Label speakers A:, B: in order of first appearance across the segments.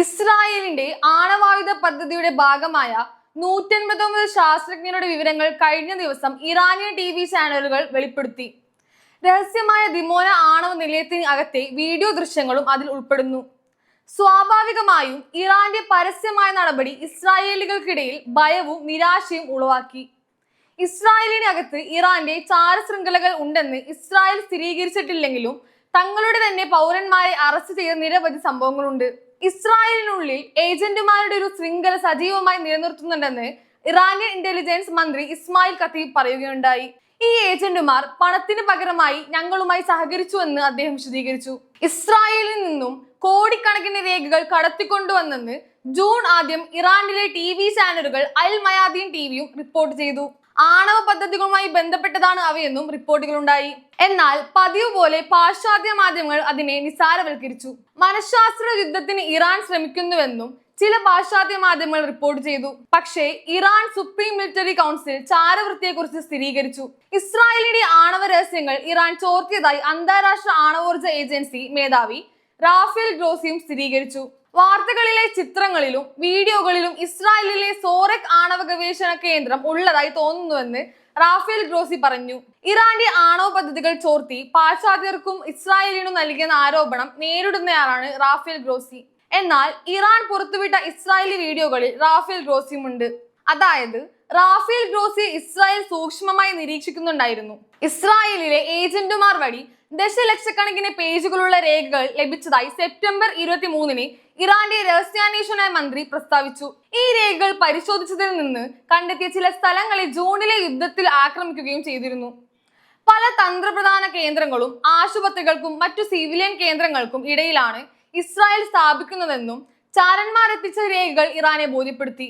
A: ഇസ്രായേലിന്റെ ആണവായുധ പദ്ധതിയുടെ ഭാഗമായ നൂറ്റൻപത്തൊമ്പത് ശാസ്ത്രജ്ഞരുടെ വിവരങ്ങൾ കഴിഞ്ഞ ദിവസം ഇറാനിയൻ ടി വി ചാനലുകൾ വെളിപ്പെടുത്തി. രഹസ്യമായ ദിമോന ആണവ നിലയത്തിന് അകത്തെ വീഡിയോ ദൃശ്യങ്ങളും അതിൽ ഉൾപ്പെടുന്നു. സ്വാഭാവികമായും ഇറാന്റെ പരസ്യമായ നടപടി ഇസ്രായേലികൾക്കിടയിൽ ഭയവും നിരാശയും ഉളവാക്കി. ഇസ്രായേലിനകത്ത് ഇറാന്റെ ചാരശൃംഖലകൾ ഉണ്ടെന്ന് ഇസ്രായേൽ സ്ഥിരീകരിച്ചിട്ടില്ലെങ്കിലും തങ്ങളുടെ തന്നെ പൗരന്മാരെ അറസ്റ്റ് ചെയ്ത നിരവധി സംഭവങ്ങളുണ്ട്. ഇസ്രായേലിനുള്ളിൽ ഏജന്റുമാരുടെ ഒരു ശൃംഖല സജീവമായി നിലനിർത്തുന്നുണ്ടെന്ന് ഇറാനിയൻ ഇന്റലിജൻസ് മന്ത്രി ഇസ്മായിൽ ഖത്തീബ് പറയുകയുണ്ടായി. ഈ ഏജന്റുമാർ പണത്തിന് പകരമായി ഞങ്ങളുമായി സഹകരിച്ചുവെന്ന് അദ്ദേഹം വിശദീകരിച്ചു. ഇസ്രായേലിൽ നിന്നും കോടിക്കണക്കിന് രേഖകൾ കടത്തിക്കൊണ്ടുവന്നെന്ന് ജൂൺ ആദ്യം ഇറാനിലെ ടി വി ചാനലുകൾ അൽ മയാദീൻ ടിവിയും റിപ്പോർട്ട് ചെയ്തു. ആണവ പദ്ധതികളുമായി ബന്ധപ്പെട്ടതാണ് അവയെന്നും റിപ്പോർട്ടുകളുണ്ടായി. എന്നാൽ പതിവ് പോലെ പാശ്ചാത്യ മാധ്യമങ്ങൾ അതിനെ നിസാരവൽക്കരിച്ചു. മനഃശാസ്ത്ര യുദ്ധത്തിന് ഇറാൻ ശ്രമിക്കുന്നുവെന്നും ചില പാശ്ചാത്യ മാധ്യമങ്ങൾ റിപ്പോർട്ട് ചെയ്തു. പക്ഷേ ഇറാൻ സുപ്രീം മിലിറ്ററി കൗൺസിൽ ചാരവൃത്തിയെക്കുറിച്ച് സ്ഥിരീകരിച്ചു. ഇസ്രായേലിന്റെ ആണവ രഹസ്യങ്ങൾ ഇറാൻ ചോർത്തിയതായി അന്താരാഷ്ട്ര ആണവോർജ ഏജൻസി മേധാവി റാഫേൽ ഗ്രോസിയും സ്ഥിരീകരിച്ചു. വാർത്തകളിലെ ചിത്രങ്ങളിലും വീഡിയോകളിലും ഇസ്രായേലിലെ സോറക് ആണവ ഗവേഷണ കേന്ദ്രം ഉള്ളതായി തോന്നുന്നുവെന്ന് റാഫേൽ ഗ്രോസി പറഞ്ഞു. ഇറാന്റെ ആണവ പദ്ധതികൾ ചോർത്തി പാശ്ചാത്യർക്കും ഇസ്രായേലിനും നൽകിയെന്ന ആരോപണം നേരിടുന്നയാളാണ് റാഫേൽ ഗ്രോസി. എന്നാൽ ഇറാൻ പുറത്തുവിട്ട ഇസ്രായേലി വീഡിയോകളിൽ റാഫേൽ ഗ്രോസിയുമുണ്ട്. അതായത് റാഫേൽ ഗ്രോസി ഇസ്രായേൽ സൂക്ഷ്മമായി നിരീക്ഷിക്കുന്നുണ്ടായിരുന്നു. ഇസ്രായേലിലെ ഏജന്റുമാർ വഴി ദശലക്ഷക്കണക്കിന് പേജുകളുള്ള രേഖകൾ ലഭിച്ചതായി സെപ്റ്റംബർ ഇരുപത്തി മൂന്നിന് ഇറാന്റെ രഹസ്യാന്വേഷണ മന്ത്രി പ്രസ്താവിച്ചു. ഈ രേഖകൾ പരിശോധിച്ചതിൽ നിന്ന് കണ്ടെത്തിയ ചില സ്ഥലങ്ങളെ ജൂണിലെ യുദ്ധത്തിൽ ആക്രമിക്കുകയും ചെയ്തിരുന്നു. പല തന്ത്രപ്രധാന കേന്ദ്രങ്ങളും ആശുപത്രികൾക്കും മറ്റു സിവിലിയൻ കേന്ദ്രങ്ങൾക്കും ഇടയിലാണ് ഇസ്രായേൽ സ്ഥാപിക്കുന്നതെന്നും ചാരന്മാരെത്തിച്ച രേഖകൾ ഇറാനെ ബോധ്യപ്പെടുത്തി.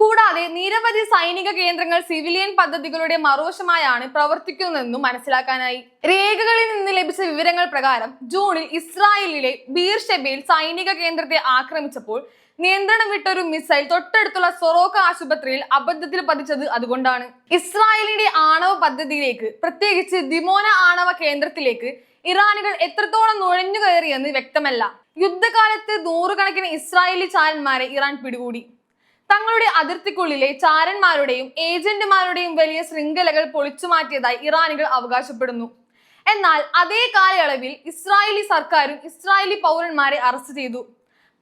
A: കൂടാതെ നിരവധി സൈനിക കേന്ദ്രങ്ങൾ സിവിലിയൻ പദ്ധതികളുടെ മറുവശമായാണ് പ്രവർത്തിക്കുന്നതെന്നും മനസ്സിലാക്കാനായി. രേഖകളിൽ നിന്ന് ലഭിച്ച വിവരങ്ങൾ പ്രകാരം ജൂണിൽ ഇസ്രായേലിലെ ബീർഷെബയിൽ സൈനിക കേന്ദ്രത്തെ ആക്രമിച്ചപ്പോൾ നിയന്ത്രണം വിട്ട ഒരു മിസൈൽ തൊട്ടടുത്തുള്ള സൊറോക്ക ആശുപത്രിയിൽ അബദ്ധത്തിൽ പതിച്ചത് അതുകൊണ്ടാണ്. ഇസ്രായേലിന്റെ ആണവ പദ്ധതിയിലേക്ക് പ്രത്യേകിച്ച് ദിമോന ആണവ കേന്ദ്രത്തിലേക്ക് ഇറാനുകൾ എത്രത്തോളം നുഴഞ്ഞു കയറിയെന്ന് വ്യക്തമല്ല. യുദ്ധകാലത്ത് നൂറുകണക്കിന് ഇസ്രായേലി ചാരന്മാരെ ഇറാൻ പിടികൂടി. തങ്ങളുടെ അതിർത്തിക്കുള്ളിലെ ചാരന്മാരുടെയും ഏജന്റുമാരുടെയും വലിയ ശൃംഖലകൾ പൊളിച്ചു മാറ്റിയതായി ഇറാനികൾ അവകാശപ്പെടുന്നു. എന്നാൽ അതേ കാലയളവിൽ ഇസ്രായേലി സർക്കാരും ഇസ്രായേലി പൗരന്മാരെ അറസ്റ്റ് ചെയ്തു.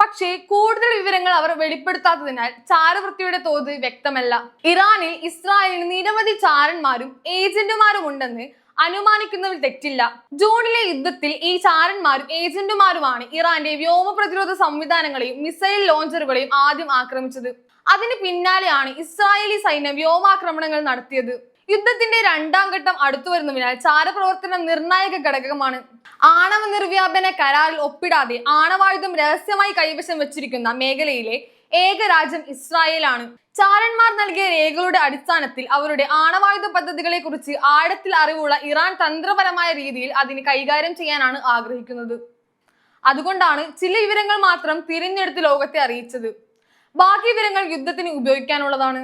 A: പക്ഷേ കൂടുതൽ വിവരങ്ങൾ അവർ വെളിപ്പെടുത്താത്തതിനാൽ ചാരവൃത്തിയുടെ തോത് വ്യക്തമല്ല. ഇറാനിൽ ഇസ്രായേലിന് നിരവധി ചാരന്മാരും ഏജന്റുമാരും ഉണ്ടെന്ന് അനുമാനിക്കുന്നതിൽ തെറ്റില്ല. ജൂണിലെ യുദ്ധത്തിൽ ഈ ചാരന്മാരും ഏജന്റുമാരുമാണ് ഇറാന്റെ വ്യോമ പ്രതിരോധ സംവിധാനങ്ങളെയും മിസൈൽ ലോഞ്ചറുകളെയും ആദ്യം ആക്രമിച്ചത്. അതിന് പിന്നാലെയാണ് ഇസ്രായേലി സൈന്യം വ്യോമാക്രമണങ്ങൾ നടത്തിയത്. യുദ്ധത്തിന്റെ രണ്ടാം ഘട്ടം അടുത്തു വരുന്നതിനാൽ ചാരപ്രവർത്തനം നിർണായക ഘടകമാണ്. ആണവ നിർവ്യാപന കരാറിൽ ഒപ്പിടാതെ ആണവായുധം രഹസ്യമായി കൈവശം വെച്ചിരിക്കുന്ന മേഖലയിലെ ഏക രാജ്യം ഇസ്രായേലാണ്. ചാരന്മാർ നൽകിയ രേഖകളുടെ അടിസ്ഥാനത്തിൽ അവരുടെ ആണവായുധ പദ്ധതികളെ കുറിച്ച് ആഴത്തിൽ അറിവുള്ള ഇറാൻ തന്ത്രപരമായ രീതിയിൽ അതിന് കൈകാര്യം ചെയ്യാനാണ് ആഗ്രഹിക്കുന്നത്. അതുകൊണ്ടാണ് ചില വിവരങ്ങൾ മാത്രം തിരഞ്ഞെടുത്ത് ലോകത്തെ അറിയിച്ചത്. ബാക്കി വിവരങ്ങൾ യുദ്ധത്തിന് ഉപയോഗിക്കാനുള്ളതാണ്.